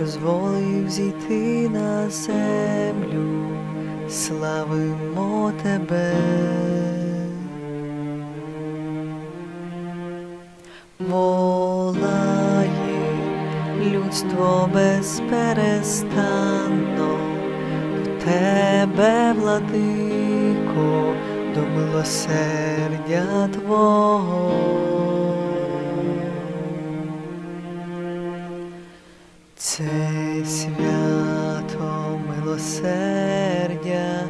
що зволив зійти на землю, славимо тебе. Волає людство безперестанно до тебе, владико, до милосердя Твого. Це свято милосердя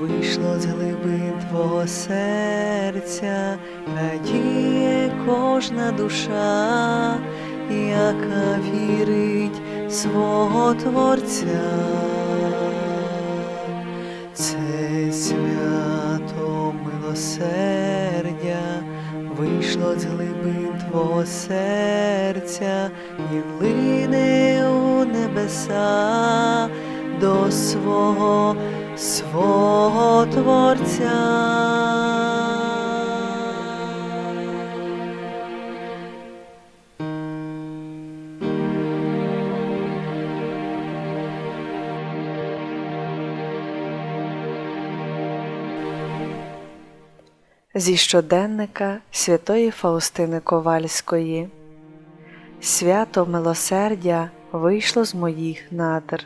вийшло з глибин Твого серця, радіє кожна душа, яка вірить свого Творця. Це свято милосердя вийшло з глибин Твого серця і лине небеса до свого, свого Творця. Зі щоденника святої Фаустини Ковальської Свято милосердя вийшло з моїх надр.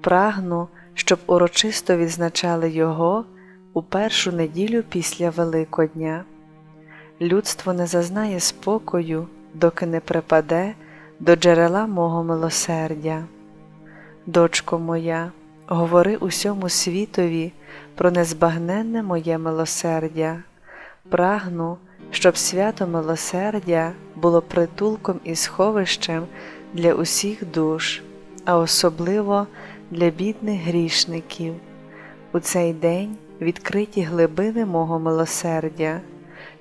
Прагну, щоб урочисто відзначали його у першу неділю після Великодня. Людство не зазнає спокою, доки не припаде до джерела мого милосердя. Дочко моя, говори усьому світові про незбагненне моє милосердя. Прагну, щоб свято милосердя було притулком і сховищем для усіх душ, а особливо для бідних грішників. У цей день відкриті глибини мого милосердя,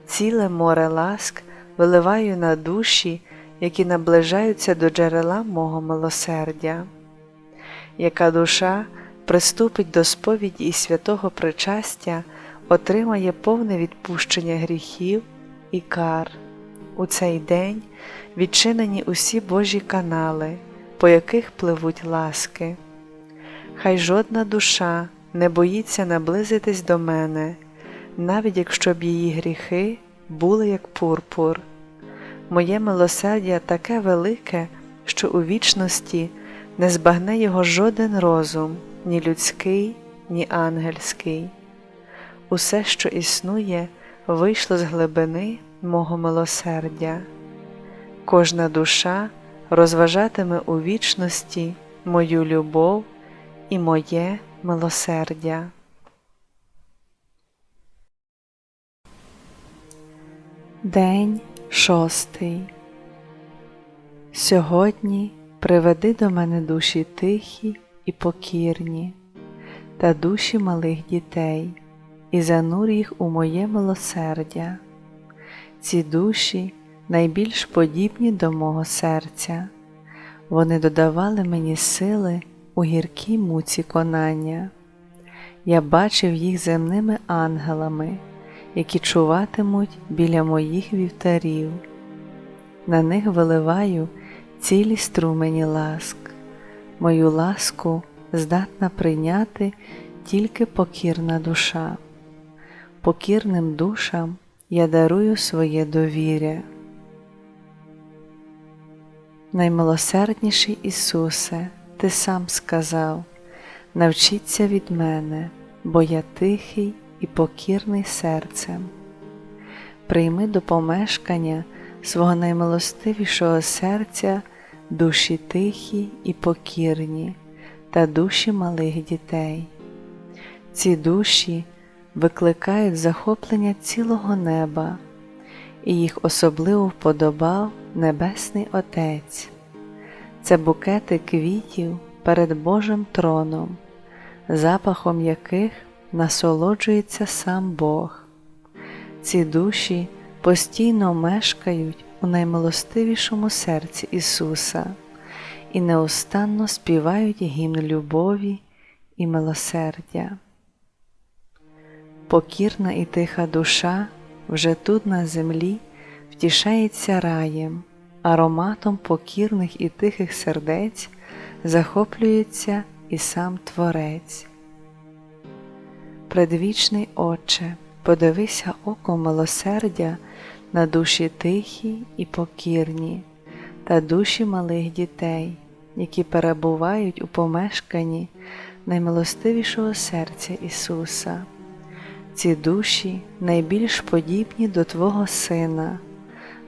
ціле море ласк виливаю на душі, які наближаються до джерела мого милосердя. Яка душа приступить до сповіді і святого причастя, отримає повне відпущення гріхів і кар. У цей день відчинені усі Божі канали, по яких пливуть ласки. Хай жодна душа не боїться наблизитись до мене, навіть якщо б її гріхи були як пурпур. Моє милосердя таке велике, що у вічності не збагне його жоден розум, ні людський, ні ангельський. Усе, що існує, вийшло з глибини мого милосердя. Кожна душа розважатиме у вічності мою любов і моє милосердя. День шостий. Сьогодні приведи до мене душі тихі і покірні та душі малих дітей і занур їх у моє милосердя. Ці душі найбільш подібні до мого серця, вони додавали мені сили у гіркій муці конання. Я бачив їх земними ангелами, які чуватимуть біля моїх вівтарів. На них виливаю цілі струмені ласк, мою ласку здатна прийняти тільки покірна душа. Покірним душам я дарую своє довіря. Наймилосердніший Ісусе, Ти сам сказав, навчіться від мене, бо я тихий і покірний серцем. Прийми до помешкання свого наймилостивішого серця душі тихі і покірні та душі малих дітей. Ці душі викликають захоплення цілого неба, і їх особливо вподобав Небесний Отець. Це букети квітів перед Божим троном, запахом яких насолоджується сам Бог. Ці душі постійно мешкають у наймилостивішому серці Ісуса і неустанно співають гімн любові і милосердя. Покірна і тиха душа вже тут на землі втішається раєм, ароматом покірних і тихих сердець захоплюється і сам Творець. Предвічний Отче, подивися оком милосердя на душі тихі і покірні та душі малих дітей, які перебувають у помешканні наймилостивішого серця Ісуса. Ці душі найбільш подібні до Твого Сина.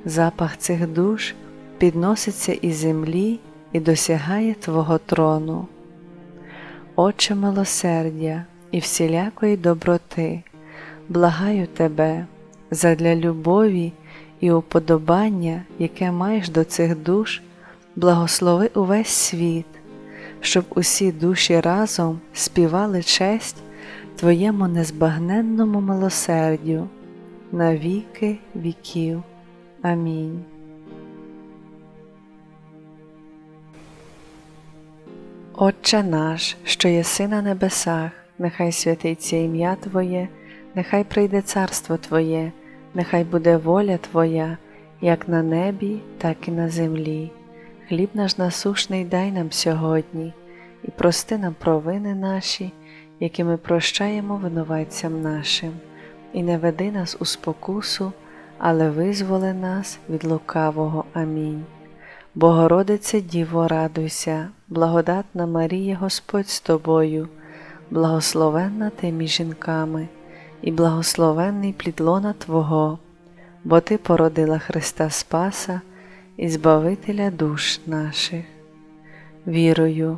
Запах цих душ підноситься із землі і досягає Твого трону. Отче милосердя і всілякої доброти, благаю Тебе задля любові і уподобання, яке маєш до цих душ, благослови увесь світ, щоб усі душі разом співали честь Твоєму незбагненному милосердю на віки віків. Амінь. Отче наш, що єси на небесах, нехай святиться ім'я Твоє, нехай прийде царство Твоє, нехай буде воля Твоя, як на небі, так і на землі. Хліб наш насушний дай нам сьогодні, і прости нам провини наші, які ми прощаємо винуватцям нашим, і не веди нас у спокусу, але визволи нас від лукавого. Амінь. Богородице Діво, радуйся, благодатна Марія Господь з тобою, благословенна ти між жінками, і благословенний плід лона Твого, бо Ти породила Христа Спаса і Збавителя душ наших. Вірую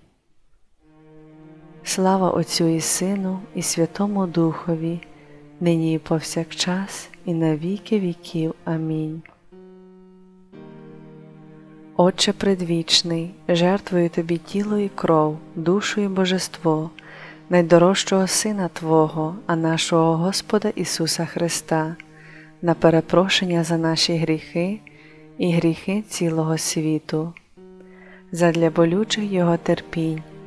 Слава Отцю і Сину, і Святому Духові, нині і повсякчас, і на віки віків. Амінь. Отче предвічний, жертвую Тобі тіло і кров, душу і божество, найдорожчого Сина Твого, а нашого Господа Ісуса Христа, на перепрошення за наші гріхи і гріхи цілого світу, задля болючих Його терпінь,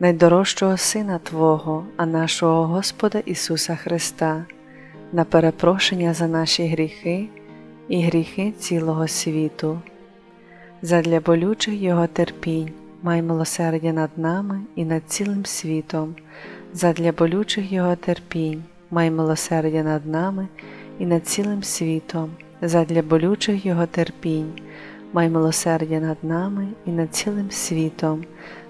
найдорожчого Сина Твого, а нашого Господа Ісуса Христа, на перепрошення за наші гріхи і гріхи цілого світу, задля болючих Його терпінь, май милосердя над нами і над цілим світом, задля болючих Його терпінь, май милосердя над нами і над цілим світом. Задля болючих Його терпінь, май милосердя над нами і над цілим світом,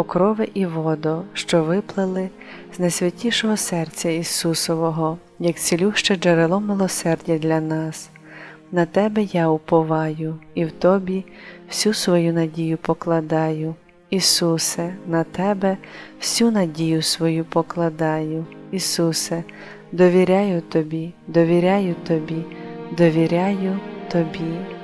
Окрови і водо, що виплили з найсвятішого серця Ісусового, як цілюще джерело милосердя для нас. На Тебе я уповаю, і в Тобі всю свою надію покладаю. Ісусе, на Тебе всю надію свою покладаю. Ісусе, довіряю Тобі, довіряю Тобі, довіряю Тобі.